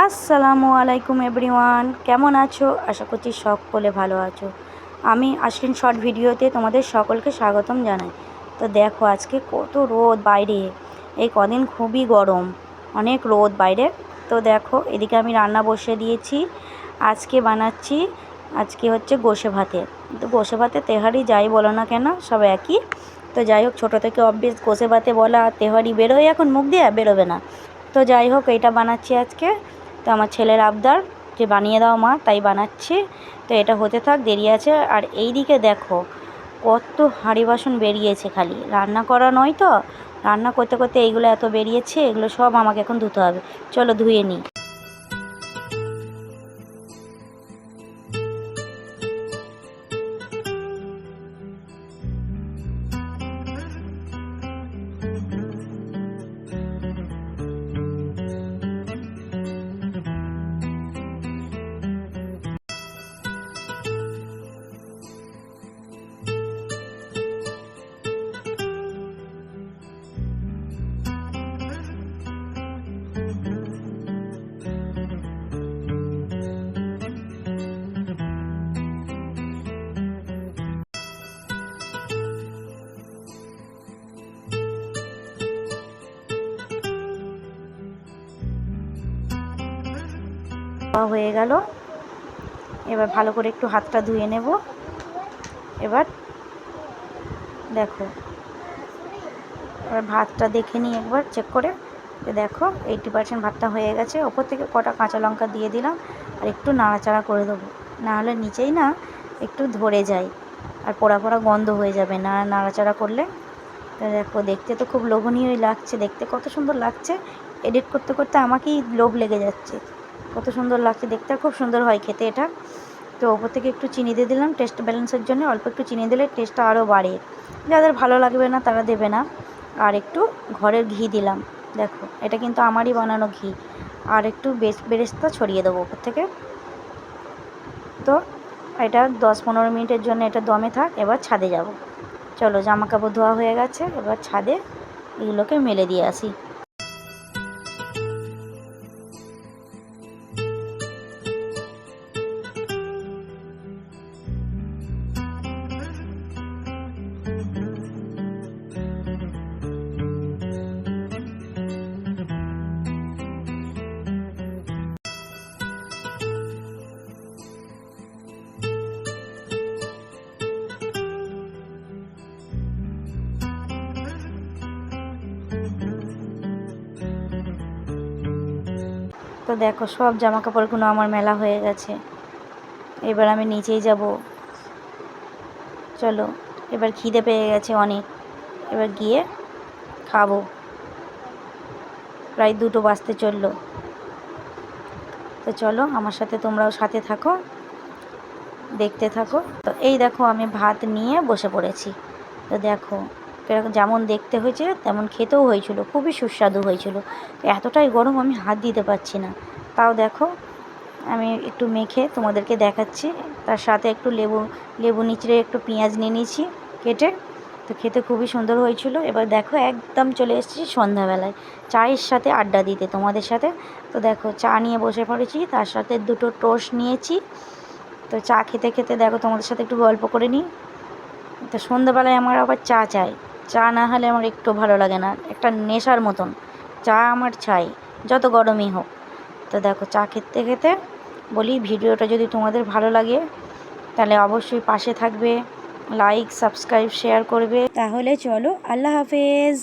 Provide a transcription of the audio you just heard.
আসসালামু আলাইকুম এভরিওয়ান, কেমন আছো? আশা করছি সকলে ভালো আছো। আমি আশ্বিন শর্ট ভিডিওতে তোমাদের সকলকে স্বাগতম জানাই। তো দেখো, আজকে কত রোদ বাইরে। এই কদিন খুবই গরম, অনেক রোদ বাইরে। তো দেখো, এদিকে আমি রান্না বসিয়ে দিয়েছি। আজকে বানাচ্ছি, আজকে হচ্ছে গোসে ভাতে। তো গোসে ভাতে তেহারি যাই বলো না কেন, সব একই। তো যাই হোক, ছোটো থেকে অবভিয়াস গোসে ভাতে বলা তেহারি বেরোয় এখন, মুখ দিয়ে বেরোবে না। তো যাই হোক এটা বানাচ্ছি আজকে। তো আমার ছেলের আবদার যে বানিয়ে দাও মা, তাই বানাচ্ছি। তো এটা হতে থাক, দেরি আছে। আর এই দিকে দেখো, কত হাঁড়ি বাসন বেরিয়েছে খালি। রান্না করা নয় তো? রান্না করতে করতে এইগুলো এত বেরিয়েছে, এগুলো সব আমাকে এখন ধুতে হবে। চলো ধুয়ে নিই হয়ে গেল। এবার ভালো করে একটু হাতটা ধুয়ে নেব। এবার দেখো, এবার ভাতটা দেখে নিই একবার চেক করে দেখো এইটি পার্সেন্ট ভাতটা হয়ে গেছে। ওপর থেকে কটা কাঁচা লঙ্কা দিয়ে দিলাম আর একটু নাড়াচাড়া করে দেবো। নাহলে নিচেই না একটু ধরে যায় আর পোড়া পোড়া গন্ধ হয়ে যাবে না নাড়াচাড়া করলে। দেখো, দেখতে তো খুব লোভনীয়ই লাগছে। দেখতে কত সুন্দর লাগছে। এডিট করতে করতে আমাকেই লোভ লেগে যাচ্ছে। কত সুন্দর লাগছে দেখতে খুব সুন্দর হয় খেতে এটা। তো ওপর থেকে একটু চিনি দিয়ে দিলাম, টেস্ট ব্যালেন্সের জন্য অল্প একটু চিনি দিলে টেস্টটা আরও বাড়ে। যাদের ভালো লাগবে না তারা দেবে না। আর একটু ঘরের ঘি দিলাম, দেখো, এটা কিন্তু আমারই বানানো ঘি। আর একটু বেশ, বেরেস্তা ছড়িয়ে দেবো ওপর থেকে। তো এটা দশ পনেরো মিনিটের জন্য এটা দমে থাক, এবার ছাদে যাব। চলো, জামা কাপড় ধোয়া হয়ে গেছে, এবার ছাদে এগুলোকে মেলে দিয়ে আসি। তো দেখো, সব জামা কাপড়গুলো আমার মেলা হয়ে গেছে। এবার আমি নিচেই যাব। চলো, এবার খিদে পেয়ে গেছে অনেক। এবার গিয়ে খাব। প্রায় দুটো বাজতে চলল। তো চলো, আমার সাথে তোমরাও সাথে থাকো, দেখতে থাকো। তো এই দেখো, আমি ভাত নিয়ে বসে পড়েছি। তো দেখো যেমন দেখতে হয়েছে, তেমন খেতেও হয়েছিল, খুবই সুস্বাদু হয়েছিল। এতটাই গরম আমি হাত দিতে পারছি না। তাও দেখো, আমি একটু মেখে তোমাদেরকে দেখাচ্ছি। তার সাথে একটু লেবু লেবু নিচড়ে একটু পেঁয়াজ নিয়ে নিয়েছি কেটে। তো খেতে খুবই সুন্দর হয়েছিল। এবার দেখো, একদম চলে এসেছি সন্ধ্যাবেলায়। চায়ের সাথে আড্ডা দিতে তোমাদের সাথে। তো দেখো, চা নিয়ে বসে পড়েছি, তার সাথে দুটো টোস্ট নিয়েছি। তো চা খেতে খেতে দেখো, তোমাদের সাথে একটু গল্প করে নিই। তো সন্ধ্যাবেলায় আমার আবার চা চাই। চা না হলে আমার একটু ভালো লাগে না, একটা নেশার মতন। চা আমার চাই, যত গরমই হোক। তো দেখো, চা খেতে খেতে বলি, ভিডিওটা যদি তোমাদের ভালো লাগে, তাহলে অবশ্যই পাশে থাকবে লাইক সাবস্ক্রাইব শেয়ার করবে। তাহলে চলো, আল্লাহ হাফেজ।